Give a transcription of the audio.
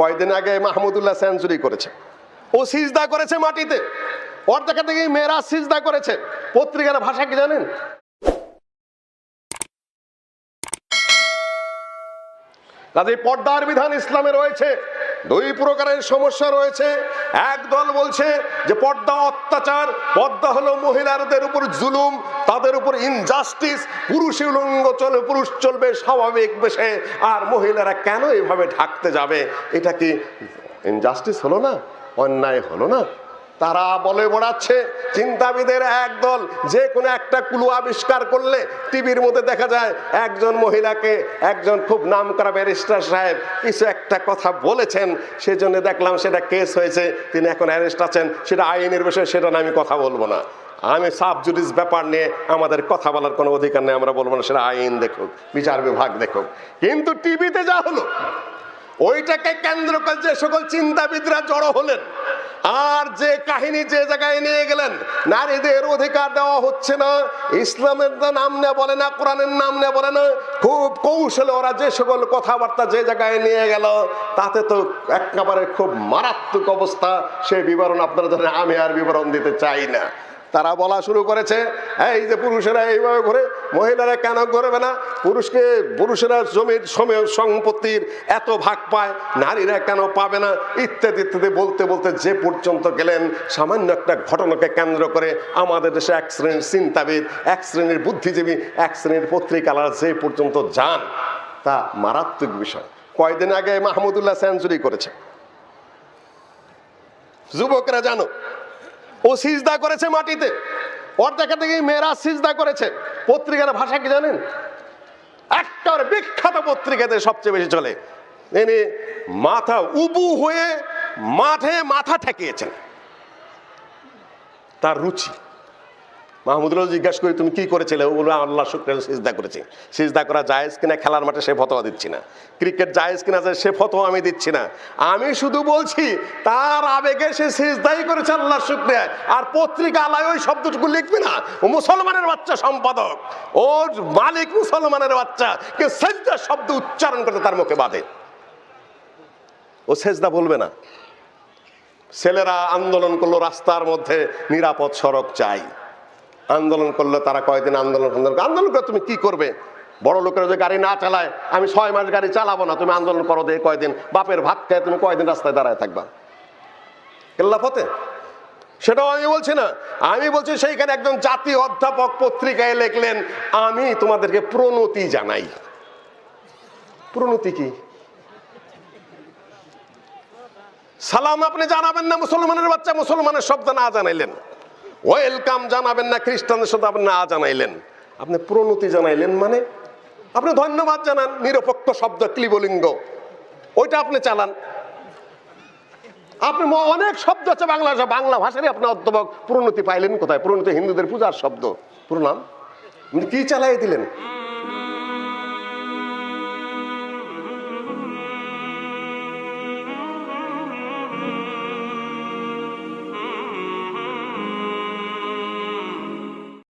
কয়দিন আগে মাহমুদুল্লাহ সেঞ্চুরি করেছে। ও সিজদা করেছে মাটিতে। ওর দেখা থেকে মেয়েরা সিজদা করেছে। পত্রিকার ভাষা কি জানেন? পর্দার বিধান ইসলামে রয়েছে। দুই প্রকারের সমস্যা রয়েছে। এক দল বলছে যে পর্দা অত্যাচার, পর্দা হলো মহিলাদের উপর জুলুম, তাদের উপর ইনজাস্টিস পুরুষ উলঙ্গ চলে, পুরুষ চলবে স্বাভাবিক বেশে, আর মহিলারা কেন এভাবে ঢাকতে যাবে? এটা কি ইনজাস্টিস হলো না? অন্যায় হলো না? তারা বলে বেড়াচ্ছে চিন্তাবিদের একদল যে কোনো একটা কুলু আবিষ্কার করলে টিভির মধ্যে দেখা যায় একজন মহিলাকে একজন খুব নাম করা ব্যারিস্টার সাহেব। কিছু একটা কথা বলেছেন, সেজন্য দেখলাম সেটা কেস হয়েছে, তিনি এখন অ্যারেস্ট আছেন, সেটা আইনের বিষয়ে সেটা আমি কথা বলব না। আমি সাব জুডিস ব্যাপার নিয়ে আমাদের কথা বলার কোনো অধিকার নেই, আমরা বলব না, সেটা আইন দেখুক, বিচার বিভাগ দেখুক। কিন্তু টিভিতে যা হলো, ওইটাকে কেন্দ্র করে যে সকল চিন্তাবিদরা জড়ো হলেন আর যে কাহিনী যে জায়গায় নিয়ে গেলেন, নারীদের অধিকার দেওয়া হচ্ছে না, ইসলামের নাম নিয়ে বলে না, কোরআনের নাম নিয়ে বলে না, খুব কৌশলে ওরা যে সকল কথাবার্তা যে জায়গায় নিয়ে গেল, তাতে তো একেবারে খুব মারাত্মক অবস্থা সেই বিবরণ আপনারা ধরেন আমি আর বিবরণ দিতে চাই না। তারা বলা শুরু করেছে, এই যে পুরুষেরা এইভাবে ঘুরে, মহিলারা কেন করবে না? পুরুষকে, পুরুষেরা জমির সময় সম্পত্তির এত ভাগ পায়, নারীরা কেন পাবে না? ইত্যাদি ইত্যাদি বলতে বলতে যে পর্যন্ত গেলেন, সামান্য একটা ঘটনাকে কেন্দ্র করে আমাদের দেশে এক শ্রেণির চিন্তাবিদ, এক শ্রেণির বুদ্ধিজীবী, এক শ্রেণির পত্রিকালার যে পর্যন্ত যান, তা মারাত্মক বিষয়। কয়দিন আগে মাহমুদুল্লাহ সেঞ্চুরি করেছে। যুবকরা জানো ও সিজদা করেছে মাটিতে। ওর দেখা দেখি মেয়েরা সিজদা করেছে। পত্রিকার ভাষা কি জানেন? একটার বিখ্যাত পত্রিকাতে সবচেয়ে বেশি চলে। তিনি মাথা উবু হয়ে মাঠে মাথা ঠেকিয়েছেন। তার রুচি। মাহমুদুল্লাহ জিজ্ঞাসা করি, তুমি কি করেছিলে? ও বলল, আল্লাহ শুক্রের সিজদা করেছি। সিজদা করা জায়েজ কিনা, খেলার মাঠে সে ফতোয়া দিচ্ছি না। ক্রিকেট জায়েজ কিনা যায় সে ফতোয়া আমি দিচ্ছি না। আমি শুধু বলছি, তার আবেগে সে সিজদাই করেছে আল্লাহ শুক্রিয়া আর পত্রিকা আলায় ওই শব্দটুকু লিখবে না। ও মুসলমানের বাচ্চা সম্পাদক। ও মালিক মুসলমানের বাচ্চা কে সেজদা শব্দ উচ্চারণ করতে তার মুখে বাঁধে। ও সেজদা বলবে না। ছেলেরা আন্দোলন করল, রাস্তার মধ্যে নিরাপদ সড়ক চাই। আন্দোলন করলে তারা কয়দিন আন্দোলন আন্দোলন আন্দোলন করে তুমি কি করবে? বড় লোকেরা যে গাড়ি না চালায়, আমি ছয় মাস গাড়ি চালাবো না, তুমি আন্দোলন করো দে কয়দিন। বাপের ভাত খায় তুমি কয়দিন রাস্তায় দাঁড়ায় থাকবা? কেল্লাফতে সেটাও আমি বলছি না। আমি বলছি সেইখানে একজন জাতীয় অধ্যাপক পত্রিকায় লিখলেন, আমি তোমাদেরকে প্রণতি জানাই। প্রণতি কি? সালাম আপনি জানাবেন না মুসলমানের বাচ্চা? মুসলমানের শব্দ না জানাইলেন? ওয়েলকাম জানাবেন না, খ্রিস্টানদের সাথে আপনি না জানাইলেন। আপনি প্রণতি জানাইলেন মানে? আপনি ধন্যবাদ জানান, নিরপেক্ষ শব্দ, ক্লিবলিঙ্গ। ওইটা আপনি চালান। আপনি অনেক শব্দ আছে বাংলা ভাষা বাংলা ভাষারই আপনি অধ্যাপক। প্রণতি পাইলেন কোথায়? প্রণতি হিন্দুদের পূজার শব্দ। প্রণাম কি চালাই দিলেন?